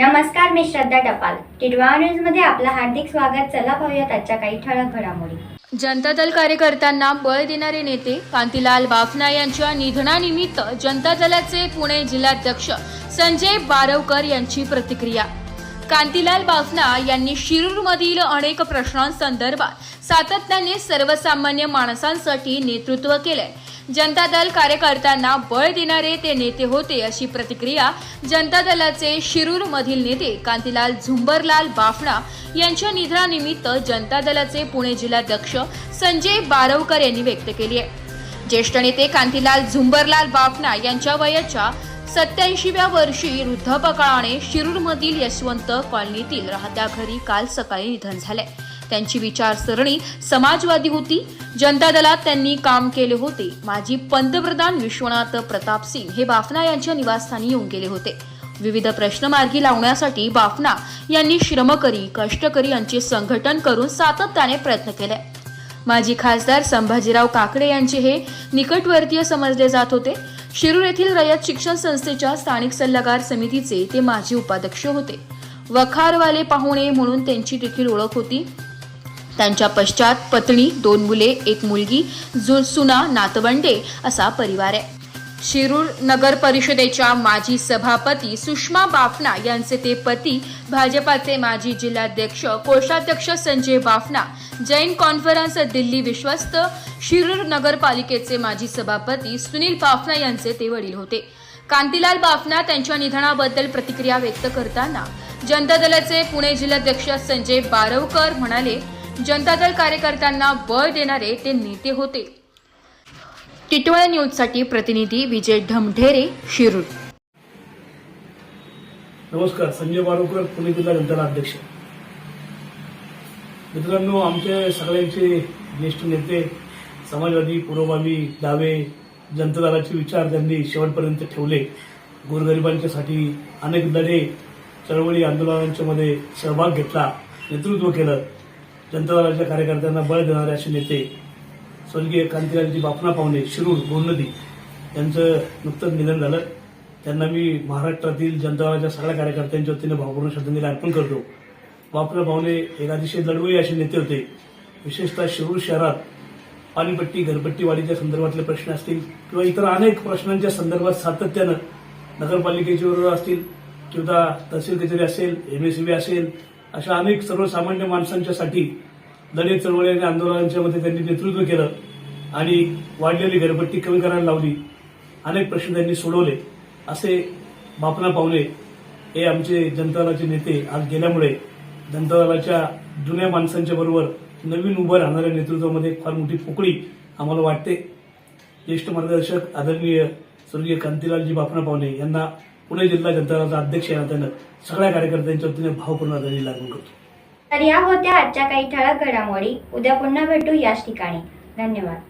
नमस्कार मी श्रद्धा टपाल. टिडवा न्यूजमध्ये आपलं हार्दिक स्वागत. चला पाहूयात आजच्या काही ठळक घडामोडी. जनता दल कार्यकर्त्यांना बळ देणारे नेते कांतीलाल बाफना यांच्या निधनानिमित्त जनता दलाचे पुणे जिल्हाध्यक्ष संजय बारवकर यांची प्रतिक्रिया. कांतीलाल बाफना यांनी शिरूरमधील अनेक प्रश्नांसंदर्भात सातत्याने सर्वसामान्य माणसांसाठी नेतृत्व केलंय. जनता दल कार्यकर्त्यांना बळ देणारे ते नेते होते अशी प्रतिक्रिया जनता दलाचे शिरूरमधील नेते कांतीलाल झुंबरलाल बाफना यांच्या निधनानिमित्त जनता दलाचे पुणे जिल्हाध्यक्ष संजय बारवकर यांनी व्यक्त केली आहे. ज्येष्ठ नेते कांतीलाल झुंबरलाल बाफना यांच्या वयाच्या सत्याऐंशीव्या वर्षी वृद्धापकाळाने शिरूरमधील यशवंत कॉलनीतील राहत्या घरी काल सकाळी निधन झाले. त्यांची विचारसरणी समाजवादी होती. जनता दलात त्यांनी काम केले होते. माजी पंतप्रधान विश्वनाथ प्रताप सिंग हे बाफना यांच्या निवासस्थानी येऊन गेले होते. विविध प्रश्न मार्गी लावण्यासाठी बाफना यांनी श्रमकरी कष्टकरी यांचे संघटन करून सातत्याने प्रयत्न केले. माजी खासदार संभाजीराव काकडे यांचे हे निकटवर्तीय समजले जात होते. शिरूर येथील रयत शिक्षण संस्थेच्या स्थानिक सल्लागार समितीचे ते माजी उपाध्यक्ष होते. वखारवाले पाहुणे म्हणून त्यांची देखील ओळख होती. त्यांच्या पश्चात पत्नी दोन मुले एक मुलगी जुसुना नातवंडे असा परिवार आहे. शिरूर नगर परिषदेच्या माजी सभापती सुषमा बाफना यांचे ते पती भाजपाचे माजी जिल्हाध्यक्ष कोषाध्यक्ष संजय बाफना जैन कॉन्फरन्स दिल्ली विश्वस्त शिरूर नगरपालिकेचे माजी सभापती सुनील बाफना यांचे ते वडील होते. कांतीलाल बाफना त्यांच्या निधनाबद्दल प्रतिक्रिया व्यक्त करताना जनता दलाचे पुणे जिल्हाध्यक्ष संजय बारवकर म्हणाले जनता दल कार्यकर्त्यांना बळ देणारे ते नेते होते. टिटवाळा न्यूजसाठी प्रतिनिधी विजय ढमढेरे शिरूर. नमस्कार संजय बारोकर पुणे जिल्हा जनता अध्यक्ष. मित्रांनो आमचे सगळ्यांचे ज्येष्ठ नेते समाजवादी पुरोगामी दावे जनता दलाचे विचार त्यांनी शेवटपर्यंत ठेवले. गोरगरिबांच्यासाठी अनेक लढे चळवळी आंदोलनांच्या मध्ये सहभाग घेतला नेतृत्व केलं. जनता दलाच्या कार्यकर्त्यांना बळ देणारे असे नेते स्वर्गीय कांतीलालजी बापना पाहुणे शिरूर गोनदी यांचं नुकतंच निधन झालं. त्यांना मी महाराष्ट्रातील जनता दलाच्या सगळ्या कार्यकर्त्यांच्या वतीने भावपूर्ण श्रद्धांजली अर्पण करतो. बापना पाहुणे एक अतिशय लढवई असे नेते होते. विशेषतः शिरूर शहरात पाणीपट्टी घरपट्टीवाडीच्या संदर्भातले प्रश्न असतील किंवा इतर अनेक प्रश्नांच्या संदर्भात सातत्यानं नगरपालिकेचे विरोध असतील किंवा तहसील कचेरी असेल एमएसबी असेल अशा अनेक सर्वसामान्य माणसांच्यासाठी दलित चळवळी आणि आंदोलनांच्या मध्ये त्यांनी नेतृत्व केलं आणि वाढलेली घरपट्टी कमी करायला लावली. अनेक प्रश्न त्यांनी सोडवले. असे बापना पावले हे आमचे जनता दलाचे नेते आज गेल्यामुळे जनता दलाच्या जुन्या माणसांच्या बरोबर नवीन उभं राहणाऱ्या नेतृत्वामध्ये फार मोठी पोकळी आम्हाला वाटते. ज्येष्ठ मार्गदर्शक आदरणीय स्वर्गीय कांतीलालजी बापना पावले यांना पुणे जिल्हा ग्रंथालयाचा अध्यक्ष या नात्यानं सगळ्या कार्यकर्त्यांच्या वतीने भावपूर्ण आदरांजली लागू करतो. तर या होत्या आजच्या काही ठळक घडामोडी. उद्या पुन्हा भेटू याच ठिकाणी. धन्यवाद.